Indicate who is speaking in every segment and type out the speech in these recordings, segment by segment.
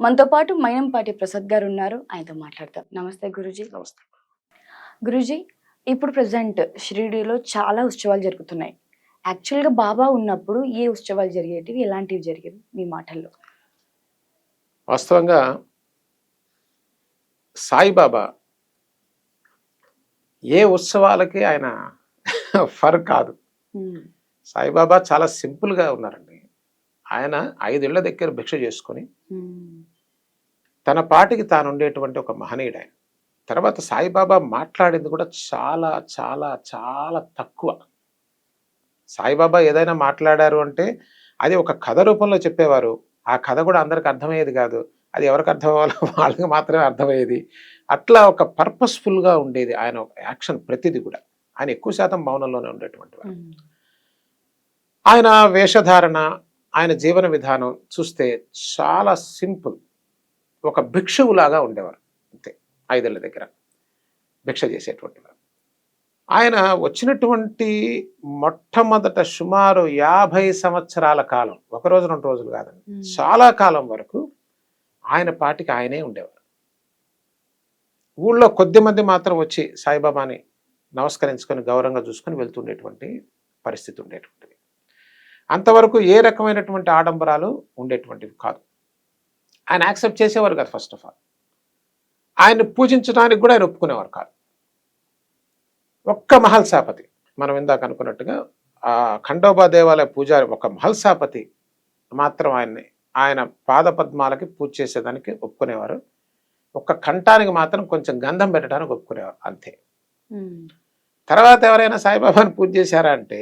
Speaker 1: మనతో పాటు మైనంపాటి ప్రసాద్ గారు ఉన్నారు. ఆయనతో మాట్లాడతాం నమస్తే గురుజీ.
Speaker 2: నమస్తే.
Speaker 1: గురుజీ ఇప్పుడు ప్రజెంట్ షిరిడీలో చాలా ఉత్సవాలు జరుగుతున్నాయి. యాక్చువల్గా బాబా ఉన్నప్పుడు ఏ ఉత్సవాలు జరిగేటివి ఎలాంటివి జరిగేవి మీ మాటల్లో?
Speaker 2: వాస్తవంగా సాయిబాబా ఏ ఉత్సవాలకి ఆయన ఫర్ కాదు. సాయిబాబా చాలా సింపుల్గా ఉన్నారండి. ఆయన ఐదేళ్ళ దగ్గర భిక్ష చేసుకొని తన పాటికి తాను ఉండేటువంటి ఒక మహనీయుడు ఆయన. తర్వాత సాయిబాబా మాట్లాడింది కూడా చాలా చాలా చాలా తక్కువ. సాయిబాబా ఏదైనా మాట్లాడారు అంటే అది ఒక కథ రూపంలో చెప్పేవారు. ఆ కథ కూడా అందరికి అర్థమయ్యేది కాదు. అది ఎవరికి అర్థం అవ్వాలో వాళ్ళకి మాత్రమే అర్థమయ్యేది. అట్లా ఒక పర్పస్ఫుల్గా ఉండేది ఆయన ఒక యాక్షన్ ప్రతిదీ కూడా. ఆయన ఎక్కువ శాతం మౌనంలోనే ఉండేటువంటి వారు ఆయన వేషధారణ ఆయన జీవన విధానం చూస్తే చాలా సింపుల్. ఒక భిక్షువులాగా ఉండేవారు. అంతే ఐదేళ్ళ దగ్గర భిక్ష చేసేటువంటి వారు. ఆయన వచ్చినటువంటి మొట్టమొదట సుమారు యాభై సంవత్సరాల కాలం ఒక రోజు రెండు రోజులు కాదండి చాలా కాలం వరకు ఆయన పాటికి ఆయనే ఉండేవారు. ఊళ్ళో కొద్ది మంది మాత్రం వచ్చి సాయిబాబాని నమస్కరించుకొని గౌరవంగా చూసుకొని వెళ్తుండేటువంటి పరిస్థితి ఉండేటువంటిది. అంతవరకు ఏ రకమైనటువంటి ఆడంబరాలు ఉండేటువంటివి కాదు. ఆయన యాక్సెప్ట్ చేసేవారు కాదు ఫస్ట్ ఆఫ్ ఆల్. ఆయన్ని పూజించడానికి కూడా ఆయన ఒప్పుకునేవారు కాదు. ఒక్క మహల్సాపతి మనం ఇందాక అనుకున్నట్టుగా ఆ ఖండోబా దేవాలయ పూజారి ఒక మహల్సాపతి మాత్రం ఆయన్ని ఆయన పాదపద్మాలకి పూజ చేసేదానికి ఒప్పుకునేవారు. ఒక్క కంఠానికి మాత్రం కొంచెం గంధం పెట్టడానికి ఒప్పుకునేవారు అంతే. తర్వాత ఎవరైనా సాయిబాబాని పూజ చేశారా అంటే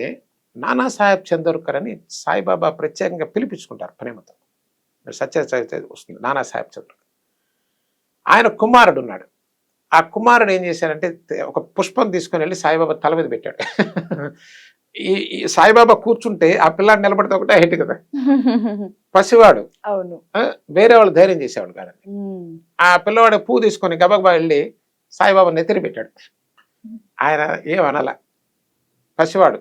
Speaker 2: నానా సాహెబ్ చందోర్కర్ అని సాయిబాబా ప్రత్యేకంగా పిలిపించుకుంటారు ప్రేమతో. సత్య వస్తుంది. నానా సాహెబ్ ఆయన కుమారుడు ఉన్నాడు. ఆ కుమారుడు ఏం చేశాడంటే ఒక పుష్పం తీసుకొని వెళ్ళి సాయిబాబా తల మీద పెట్టాడు. ఈ సాయిబాబా కూర్చుంటే ఆ పిల్లాడు నిలబడితే ఒకటే హైట్ కదా. పసివాడు.
Speaker 1: అవును.
Speaker 2: వేరే వాళ్ళు ధైర్యం చేసేవాడు కాదండి. ఆ పిల్లవాడు పువ్వు తీసుకొని గబగబా వెళ్ళి సాయిబాబా నెత్తిని పెట్టాడు. ఆయన ఏమనాల? పసివాడు.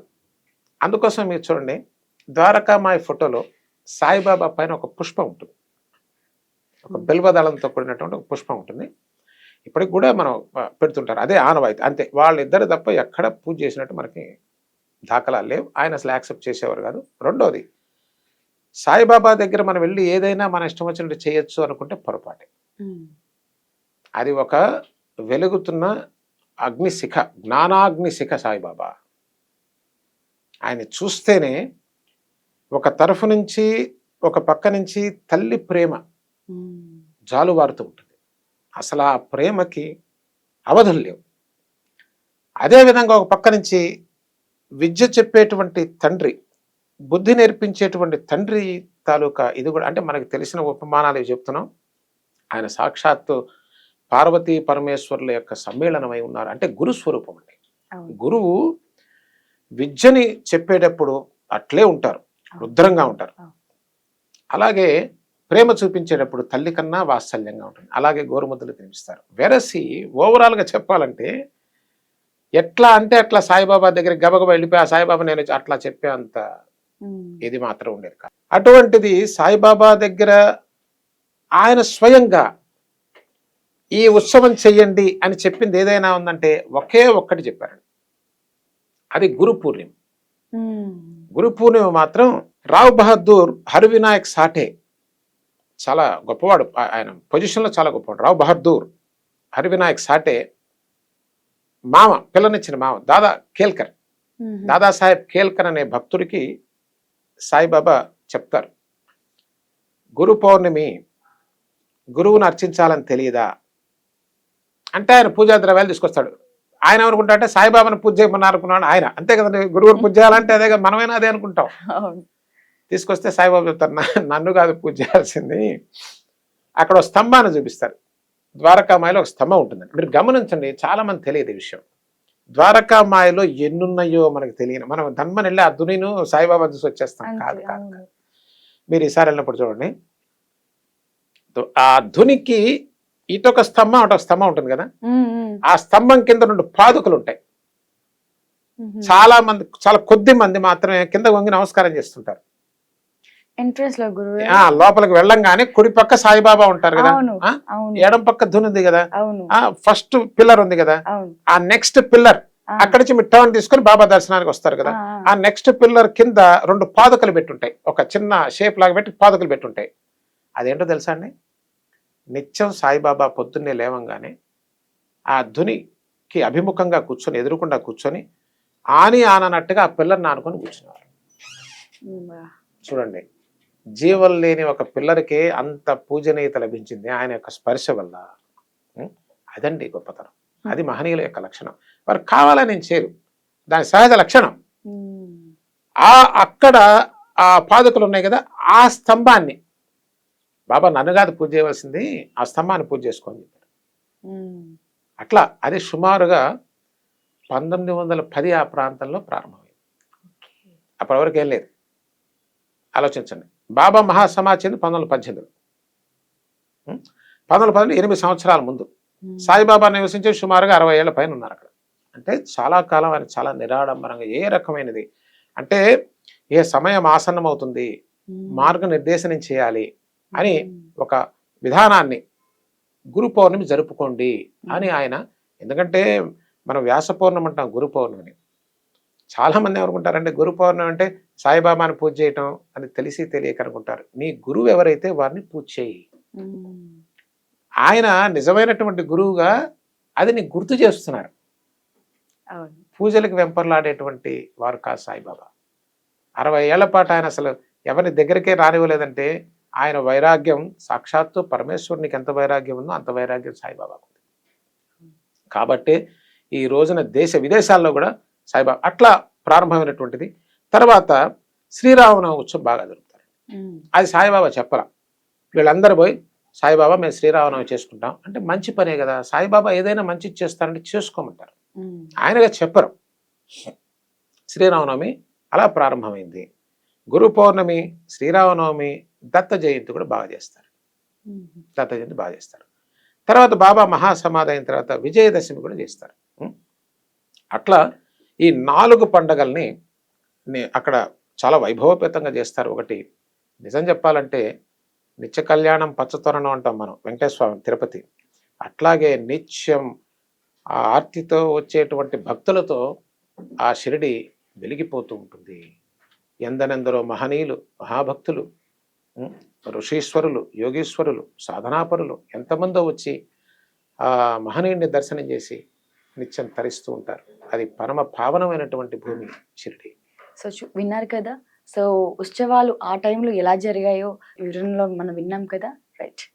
Speaker 2: అందుకోసం మీరు చూడండి ద్వారకామాయి ఫోటోలో సాయిబాబా పైన ఒక పుష్పం ఉంటుంది. ఒక బిల్వదళంతో కూడినటువంటి ఒక పుష్పం ఉంటుంది. ఇప్పటికి కూడా మనం పెడుతుంటారు. అదే ఆనవాయితీ. అంతే. వాళ్ళిద్దరు తప్ప ఎక్కడ పూజ చేసినట్టు మనకి దాఖలాలు లేవు. ఆయన అసలు యాక్సెప్ట్ చేసేవారు కాదు. రెండోది సాయిబాబా దగ్గర మనం వెళ్ళి ఏదైనా మన ఇష్టం వచ్చినట్టు చేయొచ్చు అనుకుంటే పొరపాటే. అది ఒక వెలుగుతున్న అగ్నిశిఖ జ్ఞానాగ్నిశిఖ సాయిబాబా. ఆయన చూస్తేనే ఒక తరఫు నుంచి ఒక పక్క నుంచి తల్లి ప్రేమ జాలువారుతూ ఉంటుంది. అసలు ఆ ప్రేమకి అవధులు లేవు. అదేవిధంగా ఒక పక్క నుంచి విద్య చెప్పేటువంటి తండ్రి బుద్ధి నేర్పించేటువంటి తండ్రి తాలూకా ఇది కూడా అంటే మనకు తెలిసిన ఉపమానాలు చెప్తున్నాం. ఆయన సాక్షాత్తు పార్వతీ పరమేశ్వరుల యొక్క సమ్మేళనమై ఉన్నారు. అంటే గురు స్వరూపం అండి. గురువు విద్యని చెప్పేటప్పుడు అట్లే ఉంటారు. రుద్రంగా ఉంటారు. అలాగే ప్రేమ చూపించేటప్పుడు తల్లి కన్నా వాత్సల్యంగా ఉంటుంది. అలాగే గోరుముద్దలు తినిపిస్తారు. వెరసి ఓవరాల్గా చెప్పాలంటే ఎట్లా అంటే అట్లా సాయిబాబా దగ్గర గబగబా వెళ్ళిపోయి ఆ సాయిబాబా నేను అట్లా చెప్పే అంత ఇది మాత్రం ఉండేది కాదు. అటువంటిది సాయిబాబా దగ్గర ఆయన స్వయంగా ఈ ఉత్సవం చెయ్యండి అని చెప్పింది ఏదైనా ఉందంటే ఒకే ఒక్కటి చెప్పారు అది గురు పూర్ణిమ. గురు పూర్ణిమ మాత్రం రావ్ బహదూర్ హరివినాయక్ సాఠే. చాలా గొప్పవాడు. ఆయన పొజిషన్లో చాలా గొప్పవాడు. రావ్ బహదూర్ హరివినాయక్ సాఠే. మామ పిల్లనిచ్చిన మామ దాదా కేల్కర్. దాదాసాహెబ్ కేల్కర్ అనే భక్తుడికి సాయిబాబా చెప్తారు. గురు పౌర్ణమి గురువుని అర్చించాలని తెలియదా? అంటే ఆయన పూజా ద్రవ్యాలు తీసుకొస్తాడు. ఆయన ఏమనుకుంటా సాయిబాబాని పూజ చేయమన్నారు అనుకున్నాడు ఆయన. అంతే కదండి గురువుని పూజ చేయాలంటే అదే కదా మనమైనా అదే అనుకుంటాం. తీసుకొస్తే సాయిబాబా చెప్తారు "నా- నన్ను కాదు పూజ చేయాల్సింది. అక్కడ ఒక స్తంభాన్ని చూపిస్తారు. ద్వారకామాయలో ఒక స్తంభం ఉంటుందండి. మీరు గమనించండి చాలా మంది తెలియదు ఈ విషయం. ద్వారకామాయలో ఎన్నున్నాయో మనకు తెలియని మనం ధన్మని వెళ్ళి ఆ దునిను సాయిబాబా చూసి వచ్చేస్తాం. కాదు కాదు మీరు ఈసారి వెళ్ళినప్పుడు చూడండి. ఆ ధునికి ఇటొక స్తంభం అటొక స్తంభం ఉంటుంది కదా? ఆ స్తంభం కింద రెండు పాదుకలు ఉంటాయి. చాలా మంది చాలా కొద్ది మంది మాత్రమే కింద వంగి నమస్కారం చేస్తుంటారు.
Speaker 1: ఎంట్రన్స్లో గురువు
Speaker 2: ఆ, లోపలికి వెళ్ళంగానే కుడి పక్క సాయిబాబా ఉంటారు కదా? ఎడం పక్క ధుని ఉంది కదా? ఫస్ట్ పిల్లర్ ఉంది కదా? ఆ నెక్స్ట్ పిల్లర్ అక్కడి నుంచి మీరు టర్న్ తీసుకొని బాబా దర్శనానికి వస్తారు కదా?
Speaker 1: ఆ,
Speaker 2: ఆ. నెక్స్ట్ పిల్లర్ కింద రెండు పాదుకలు పెట్టుంటాయి. ఒక చిన్న షేప్ లాగా పెట్టి పాదుకలు పెట్టుంటాయి. అదేంటో తెలుసా అండి? నిత్యం సాయిబాబా పొద్దున్నే లేవంగానే ఆ ధునికి అభిముఖంగా కూర్చొని ఎదురుకుండా కూర్చొని ఆని ఆననట్టుగా ఆ పిల్లర్ని ఆనుకొని కూర్చున్నారు చూడండి జీవం లేని ఒక పిల్లరికే అంత పూజనీయత లభించింది ఆయన యొక్క స్పర్శ వల్ల? అదండి గొప్పతనం. అది మహనీయుల యొక్క లక్షణం. వారు కావాలని చేరు దాని సహజ లక్షణం. ఆ అక్కడ ఆ పాదుకలు ఉన్నాయి కదా ఆ స్తంభాన్ని బాబా నన్ను కాదు పూజ చేయవలసింది ఆ స్తంభాన్ని పూజ చేసుకోని చెప్పారు అట్లా అది సుమారుగా పంతొమ్మిది వందల పది ఆ ప్రాంతంలో ప్రారంభమైంది. అప్పటి వరకు ఏం లేదు. ఆలోచించండి. బాబా మహాసమాచింది పంతొమ్మిది పద్దెనిమిదిలో. ఉం? పంతొమ్మిది వందల పద్దెనిమిది ఎనిమిది సంవత్సరాల ముందు సాయిబాబా నివసించే సుమారుగా అరవై ఏళ్ళ పైన ఉన్నారు అక్కడ. అంటే చాలా కాలం ఆయన చాలా నిరాడంబరంగా ఏ రకమైనది? అంటే ఏ సమయం ఆసన్నం అవుతుంది
Speaker 1: ఉమ్,
Speaker 2: మార్గనిర్దేశనం చేయాలి. అని ఒక విధానాన్ని గురు పౌర్ణమి జరుపుకోండి అని ఆయన. ఎందుకంటే మనం వ్యాస పౌర్ణమి అంటాం గురు పౌర్ణమిని. చాలా మంది అనుకుంటారంటే గురు పౌర్ణమి అంటే సాయిబాబాని పూజ చేయటం అని తెలిసి తెలియక అనుకుంటారు. నీ గురువు ఎవరైతే వారిని పూజ చేయి. ఆయన నిజమైనటువంటి గురువుగా అది నీకు గుర్తు చేస్తున్నారు. పూజలకు వెంపర్లాడేటువంటి వారు కాదు సాయిబాబా. అరవై ఏళ్ళ పాటు ఆయన అసలు ఎవరి దగ్గరికే రానివ్వలేదంటే ఆయన వైరాగ్యం సాక్షాత్తు పరమేశ్వరునికి ఎంత వైరాగ్యం ఉందో అంత వైరాగ్యం సాయిబాబాకు ఉంది కాబట్టి ఈ రోజున దేశ విదేశాల్లో కూడా సాయిబాబా అట్లా ప్రారంభమైనటువంటిది. తర్వాత శ్రీరామనవమి ఉత్సవం బాగా జరుగుతారు అది సాయిబాబా చెప్పరా వీళ్ళందరూ పోయి సాయిబాబా మేము శ్రీరామనవమి చేసుకుంటాం. అంటే మంచి పనే కదా. సాయిబాబా ఏదైనా మంచి చేస్తారంటే చేసుకోమంటారు. ఆయనగా చెప్పరు. శ్రీరామనవమి అలా ప్రారంభమైంది. గురు పౌర్ణమి శ్రీరామనవమి దత్త జయంతి కూడా బాగా చేస్తారు. దత్త జయంతి బాగా చేస్తారు. తర్వాత బాబా మహాసమాధి అయిన తర్వాత విజయదశమి కూడా చేస్తారు? అట్లా ఈ నాలుగు పండగల్ని అక్కడ చాలా వైభవపేతంగా చేస్తారు. ఒకటి నిజం చెప్పాలంటే నిత్య కళ్యాణం పచ్చతోరణం అంటాం మనం వెంకటేశ్వర తిరుపతి. అట్లాగే నిత్యం ఆ ఆర్తితో వచ్చేటువంటి భక్తులతో ఆ షిరిడి వెలిగిపోతూ ఉంటుంది. ఎందనెందరో మహనీయులు మహాభక్తులు ఋషీశ్వరులు యోగీశ్వరులు సాధనాపరులు ఎంతమందో వచ్చి ఆ మహనీయుడిని దర్శనం చేసి నిత్యం తరిస్తూ ఉంటారు. అది పరమ పావనమైనటువంటి భూమి షిరిడి.
Speaker 1: సో విన్నారు కదా? సో ఉత్సవాలు ఆ టైంలో ఎలా జరిగాయో వివరణలో మనం విన్నాం కదా? రైట్